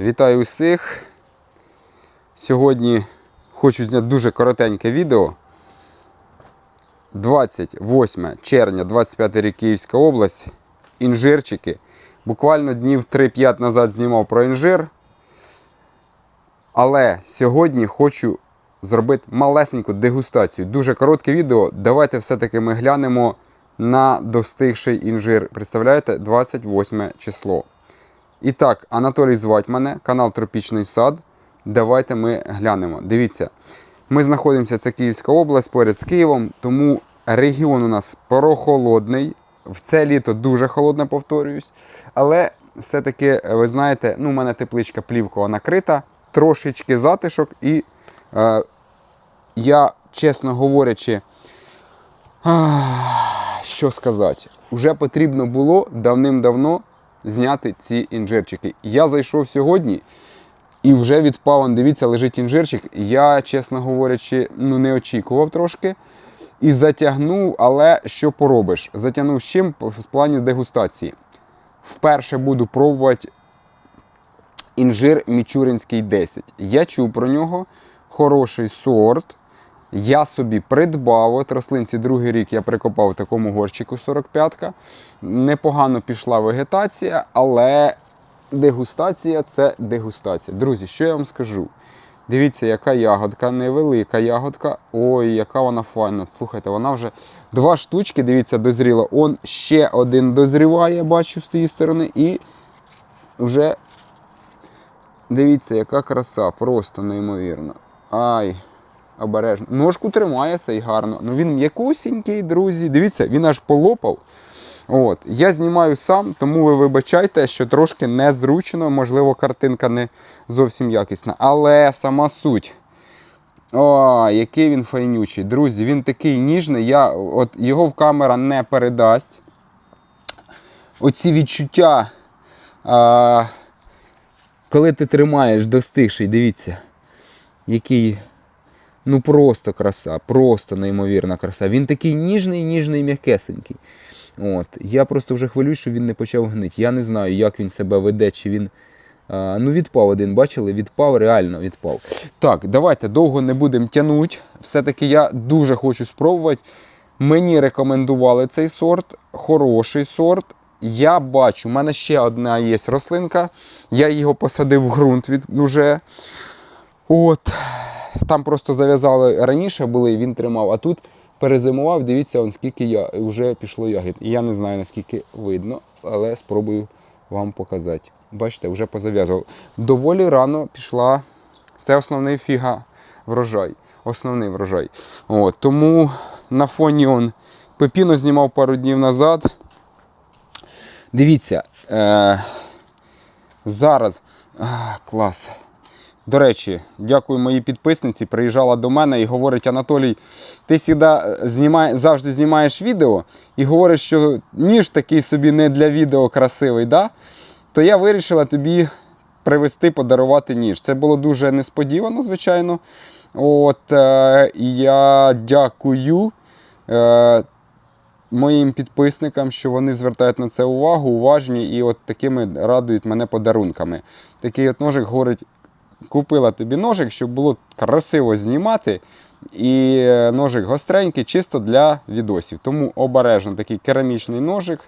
Вітаю усіх. Сьогодні хочу зняти дуже коротеньке відео. 28 червня, 25 рік Київська область. Інжирчики. Буквально днів 3-5 назад знімав про інжир. Але сьогодні хочу зробити малесеньку дегустацію. Дуже коротке відео. Давайте все-таки ми глянемо на достигший інжир. Представляєте, 28 число. І так, Анатолій звать мене, канал Тропічний сад. Давайте ми глянемо. Дивіться, ми знаходимося, це Київська область, поряд з Києвом, тому регіон у нас прохолодний. В це літо дуже холодне, повторююсь. Але все-таки, ви знаєте, ну, у мене тепличка плівкова накрита, трошечки затишок, і е, я, чесно говорячи, що сказати, вже потрібно було давним-давно зняти ці інжирчики. Я зайшов сьогодні і вже відпав, он, дивіться, лежить інжирчик. Я, чесно говорячи, ну не очікував трошки. І затягнув, але що поробиш? Затягнув з чим в плані дегустації. Вперше буду пробувати інжир Мічуринський 10. Я чув про нього. Хороший сорт. Я собі придбав от рослинці другий рік я прикопав в такому горщику 45-ка. Непогано пішла вегетація, але дегустація це дегустація. Друзі, що я вам скажу? Дивіться, яка ягодка, невелика ягодка. Ой, яка вона файна. Слухайте, вона вже два штучки, дивіться, дозріла. Он ще один дозріває, бачу з тієї сторони, і вже дивіться, яка краса, просто неймовірно. Ай, обережно. Ножку тримає цей гарно. Ну він м'якусінький, друзі. Дивіться, він аж полопав. От. Я знімаю сам, тому ви вибачайте, що трошки незручно, можливо, картинка не зовсім якісна. Але сама суть. О, який він файнючий. Друзі, він такий ніжний. Я, от, Його в камера не передасть. Оці відчуття, а, коли ти тримаєш достигший, дивіться, який. Ну просто краса, просто неймовірна краса. Він такий ніжний, ніжний, м'якесенький. От. Я просто вже хвилююсь, що він не почав гнити. Я не знаю, як він себе веде, чи він. Ну, відпав один, бачили? Відпав, реально відпав. Так, давайте довго не будемо тягнути. Все-таки я дуже хочу спробувати. Мені рекомендували цей сорт, хороший сорт. Я бачу, у мене ще одна є рослинка. Я його посадив в ґрунт від уже. От. Там просто зав'язали раніше були, він тримав, а тут перезимував. Дивіться, он скільки я вже пішло ягід. І я не знаю наскільки видно, але спробую вам показати. Бачите, вже позав'язував. Доволі рано пішла. Це основний фіга врожай. Основний врожай. От, тому на фоні он пепіно знімав пару днів назад. Дивіться, е, зараз. А, клас. До речі, дякую моїй підписниці. Приїжджала до мене і говорить: Анатолій, ти сюди знімає, завжди знімаєш відео і говориш, що ніж такий собі не для відео красивий. да? То я вирішила тобі привезти, подарувати ніж. Це було дуже несподівано, звичайно. От, е, я дякую. Е, Моїм підписникам, що вони звертають на це увагу, уважні і от такими радують мене подарунками. Такий от ножик говорить, купила тобі ножик, щоб було красиво знімати. І е, ножик гостренький, чисто для відосів. Тому обережно такий керамічний ножик.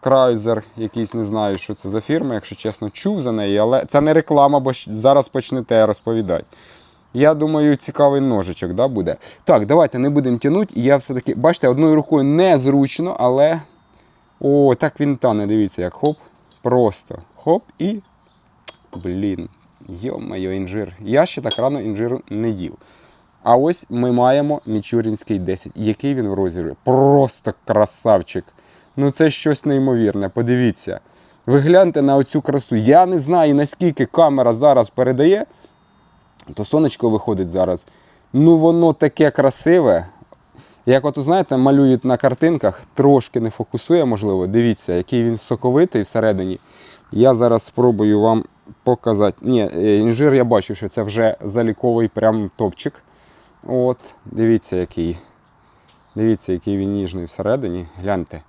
Крайзер, якийсь не знаю, що це за фірма, якщо чесно, чув за неї, але це не реклама, бо зараз почнете розповідати. Я думаю, цікавий ножичок да, буде. Так, давайте не будемо тягнути. Я все-таки, бачите, одною рукою незручно, але. О, так він тане, дивіться, як хоп. Просто хоп і. Блін. Йо-моє, інжир. Я ще так рано інжиру не їв. А ось ми маємо Мічурінський 10. Який він в розірві? Просто красавчик. Ну це щось неймовірне. Подивіться. Ви гляньте на оцю красу. Я не знаю, наскільки камера зараз передає, то сонечко виходить зараз. Ну воно таке красиве. Як от, знаєте, малюють на картинках, трошки не фокусує, можливо. Дивіться, який він соковитий всередині. Я зараз спробую вам показати. Ні, інжир я бачу, що це вже заліковий прям топчик. От, дивіться, який. Дивіться, який він ніжний всередині. Гляньте.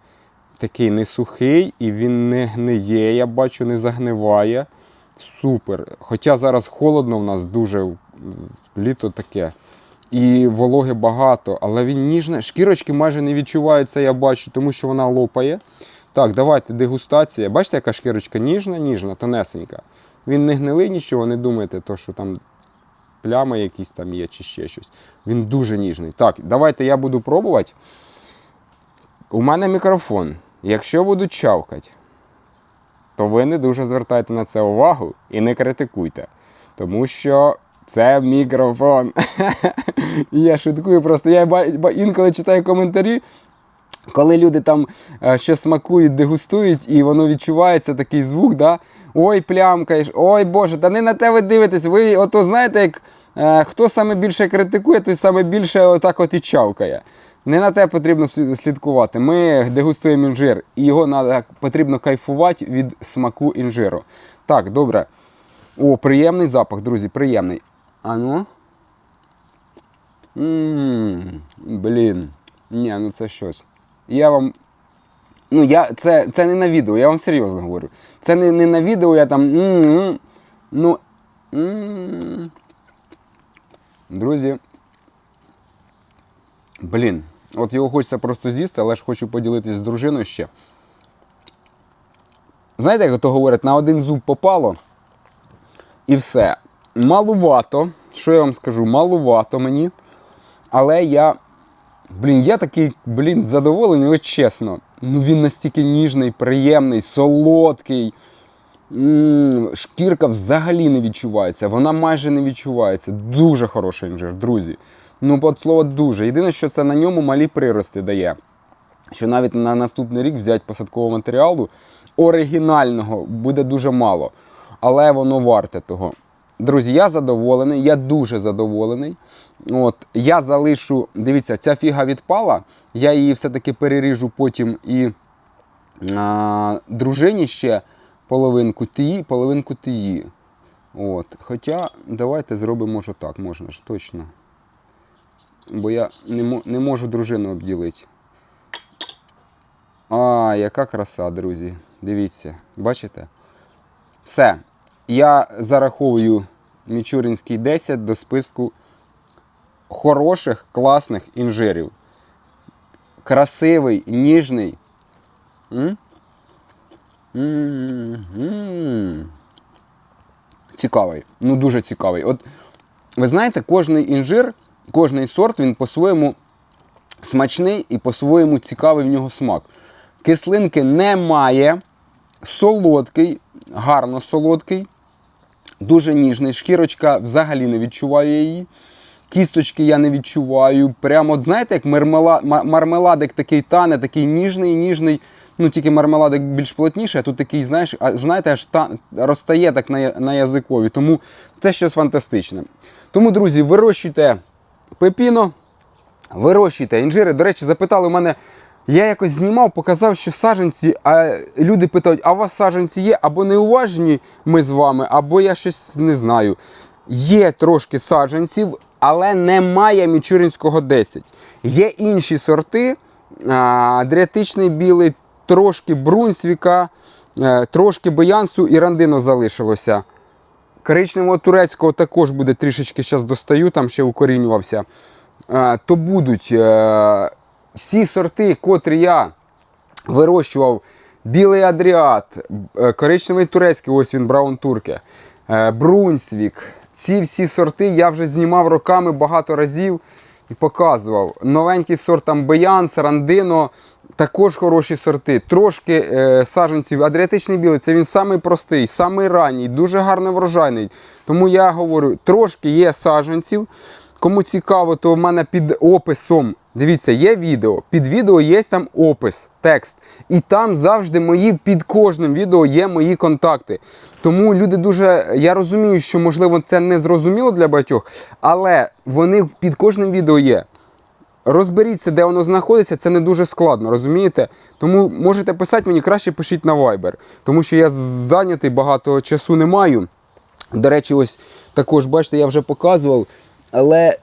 Такий не сухий і він не гниє, я бачу, не загниває. Супер. Хоча зараз холодно в нас дуже літо таке. І вологи багато, але він ніжний. Шкірочки майже не відчуваються, я бачу, тому що вона лопає. Так, давайте дегустація. Бачите, яка шкірочка ніжна, ніжна, тонесенька. Він не гнилий нічого, не думайте, то, що там плями якісь там є чи ще щось. Він дуже ніжний. Так, давайте я буду пробувати. У мене мікрофон. Якщо буду чавкати, то ви не дуже звертайте на це увагу і не критикуйте. Тому що це мікрофон. Я шуткую просто. Я інколи читаю коментарі, коли люди там е, щось смакують, дегустують, і воно відчувається такий звук, да? ой, плямкаєш, ой Боже, та не на те ви дивитесь. Ви ото знаєте, як е, хто саме більше критикує, той саме більше отак от і чавкає. Не на те потрібно слідкувати. Ми дегустуємо інжир, і його надо, потрібно кайфувати від смаку інжиру. Так, добре. О, приємний запах, друзі, приємний. А ну. Блін. Ні, ну це щось. Я вам. Ну, я, це, це не на відео, я вам серйозно говорю. Це не, не на відео, я там. Ну. Друзі. Блін. От його хочеться просто з'їсти, але ж хочу поділитися з дружиною ще. Знаєте, як то говорять, на один зуб попало. І все. Малувато. Що я вам скажу? Малувато мені. Але я. Блін, я такий, блін, задоволений, ось чесно. Ну він настільки ніжний, приємний, солодкий. Шкірка взагалі не відчувається. Вона майже не відчувається. Дуже хороший інжир, друзі. Ну, от слово дуже. Єдине, що це на ньому малі прирости дає. Що навіть на наступний рік взяти посадкового матеріалу оригінального буде дуже мало. Але воно варте того. Друзі, я задоволений, я дуже задоволений. От, я залишу, дивіться, ця фіга відпала, я її все-таки переріжу потім і а, дружині ще половинку тії, половинку тії. От. Хоча давайте зробимо може так, можна ж точно. Бо я не, не можу дружину обділити. А, яка краса, друзі. Дивіться, бачите? Все. Я зараховую Мічуринський 10 до списку хороших, класних інжирів. Красивий, ніжний. Цікавий. Ну, дуже цікавий. От ви знаєте, кожний інжир, кожний сорт, він по-своєму смачний і по-своєму цікавий в нього смак. Кислинки немає, солодкий, гарно солодкий, дуже ніжний. Шкірочка взагалі не відчуваю її. Кісточки я не відчуваю. Прямо, знаєте, як мармела, мармеладик такий тане, такий ніжний, ніжний. Ну, тільки мармеладик більш плотніший, а тут такий, знаєш, а, знаєте, аж та, розтає так на, на язикові. Тому це щось фантастичне. Тому, друзі, вирощуйте пепіно, вирощуйте інжири. До речі, запитали у мене, я якось знімав, показав, що саджанці, а люди питають, а у вас саджанці є або неуважні ми з вами, або я щось не знаю. Є трошки саджанців, але немає мічуринського 10. Є інші сорти, адріатичний білий, трошки брунсвіка, е, трошки боянсу і рандино залишилося. Коричневого турецького також буде трішечки зараз достаю, там ще укорінювався. Е, То будуть е, всі сорти, котрі я вирощував. Білий Адріат, е, коричневий турецький, ось він Браун Турке, е, Брунсвік. Ці всі сорти я вже знімав роками багато разів і показував. Новенький сорт там Беянс, Рандино, також хороші сорти. Трошки е, саджанців. Адріатичний білий це він самий простий, самий ранній, дуже гарно врожайний. Тому я говорю, трошки є саджанців. Кому цікаво, то в мене під описом. Дивіться, є відео. Під відео є там опис, текст. І там завжди мої, під кожним відео є мої контакти. Тому люди дуже. Я розумію, що можливо це не зрозуміло для багатьох, але вони під кожним відео є. Розберіться, де воно знаходиться, це не дуже складно, розумієте? Тому можете писати мені краще пишіть на Viber, тому що я зайнятий багато часу не маю. До речі, ось також, бачите, я вже показував. Але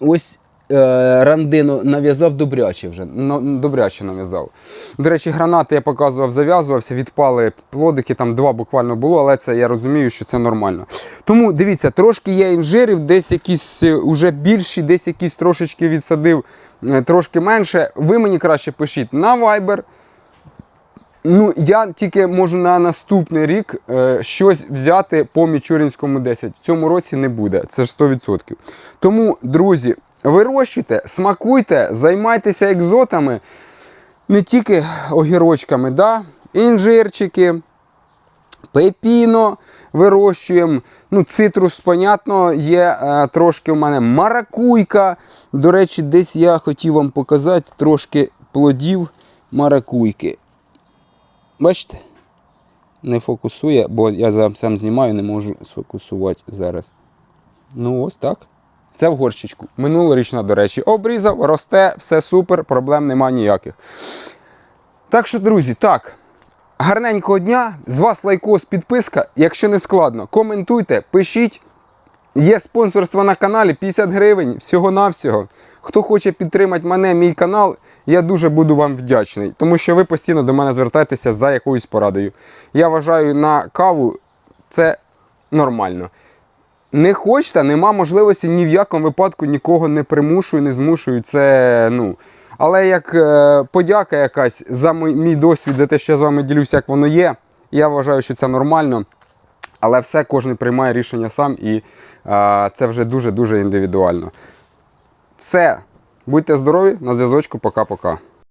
ось рандину нав'язав добряче вже. Добряче нав'язав. До речі, гранати я показував, зав'язувався, відпали плодики, там два буквально було, але це я розумію, що це нормально. Тому дивіться, трошки є інжирів, десь якісь е, уже більші, десь якісь трошечки відсадив, е, трошки менше. Ви мені краще пишіть на Viber. Ну, я тільки можу на наступний рік е, щось взяти по Мічурінському 10. В цьому році не буде, це ж 100%. Тому, друзі, вирощуйте, смакуйте, займайтеся екзотами, не тільки огірочками, да? інжирчики, пепіно вирощуємо. Ну, цитрус, понятно, є е, трошки в мене маракуйка. До речі, десь я хотів вам показати трошки плодів маракуйки. Бачите? Не фокусує, бо я сам знімаю, не можу сфокусувати зараз. Ну, ось так. Це в горщичку. Минулорічна, до речі, обрізав, росте, все супер, проблем нема ніяких. Так що, друзі, так. Гарненького дня. З вас лайкос, підписка. Якщо не складно, коментуйте, пишіть. Є спонсорство на каналі 50 гривень всього-навсього. Хто хоче підтримати мене, мій канал, я дуже буду вам вдячний, тому що ви постійно до мене звертаєтеся за якоюсь порадою. Я вважаю, на каву це нормально. Не хочете, нема можливості ні в якому випадку нікого не примушую, не змушую. Це ну. Але як е, подяка якась за мій, досвід, за те, що я з вами ділюся, як воно є, я вважаю, що це нормально. Але все кожен приймає рішення сам, і е, це вже дуже-дуже індивідуально. Все. Будьте здорові, на зв'язочку, пока-пока.